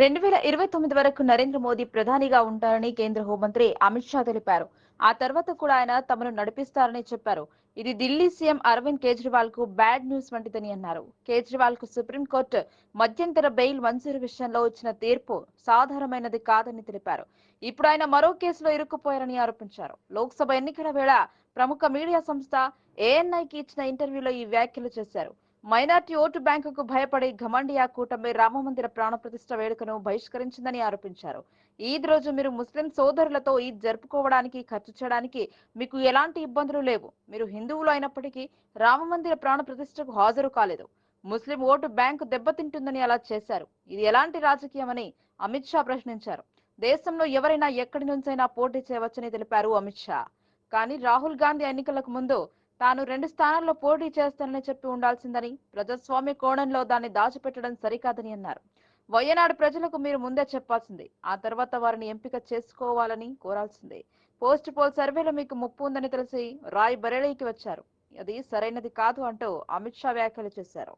రెండు వేల ఇరవై తొమ్మిది వరకు నరేంద్ర మోదీ ప్రధానిగా ఉంటారని కేంద్ర హోంమంత్రి అమిత్ షా తెలిపారు. ఆ తర్వాత కూడా ఆయన తమను నడిపిస్తారని చెప్పారు. ఇది ఢిల్లీ సీఎం అరవింద్ కేజ్రీవాల్కు బ్యాడ్ న్యూస్ వంటిదని అన్నారు. కేజ్రీవాల్కు సుప్రీంకోర్టు మధ్యంతర బెయిల్ మంజూరు విషయంలో వచ్చిన తీర్పు సాధారణమైనది కాదని తెలిపారు. ఇప్పుడు ఆయన మరో కేసులో ఇరుక్కుపోయారని ఆరోపించారు. లోక్సభ ఎన్నికల వేళ ప్రముఖ మీడియా సంస్థ ఏఎన్ఐకి ఇచ్చిన ఇంటర్వ్యూలో ఈ వ్యాఖ్యలు చేశారు. మైనార్టీ ఓటు బ్యాంకుకు భయపడి ఘమండియా కూటమి రామమందిర ప్రాణప్రతిష్ఠ వేడుకను బహిష్కరించిందని ఆరోపించారు. ఈద్ రోజు మీరు ముస్లిం సోదరులతో ఈద్ జరుపుకోవడానికి ఖర్చు చేయడానికి మీకు ఎలాంటి ఇబ్బందులు లేవు. మీరు హిందువులు అయినప్పటికీ రామమందిర ప్రాణప్రతిష్ఠకు హాజరు కాలేదు. ముస్లిం ఓటు బ్యాంకు దెబ్బతింటుందని అలా చేశారు. ఇది ఎలాంటి రాజకీయమని అమిత్ షా ప్రశ్నించారు. దేశంలో ఎవరైనా ఎక్కడి నుంచైనా పోటీ చేయవచ్చని తెలిపారు అమిత్ షా. కానీ రాహుల్ గాంధీ ఎన్నికలకు ముందు తాను రెండు స్థానాల్లో పోటీ చేస్తానని చెప్పి ఉండాల్సిందని ప్రజాస్వామ్య కోణంలో దాన్ని దాచిపెట్టడం సరికాదని అన్నారు. వయనాడు ప్రజలకు మీరు ముందే చెప్పాల్సింది. ఆ తర్వాత వారిని ఎంపిక చేసుకోవాలని కోరాల్సిందే. పోస్ట్ పోల్ సర్వేలో మీకు ముప్పు ఉందని తెలిసి రాయ్ బరేలీకి వచ్చారు. అది సరైనది కాదు అంటూ అమిత్ షా వ్యాఖ్యలు చేశారు.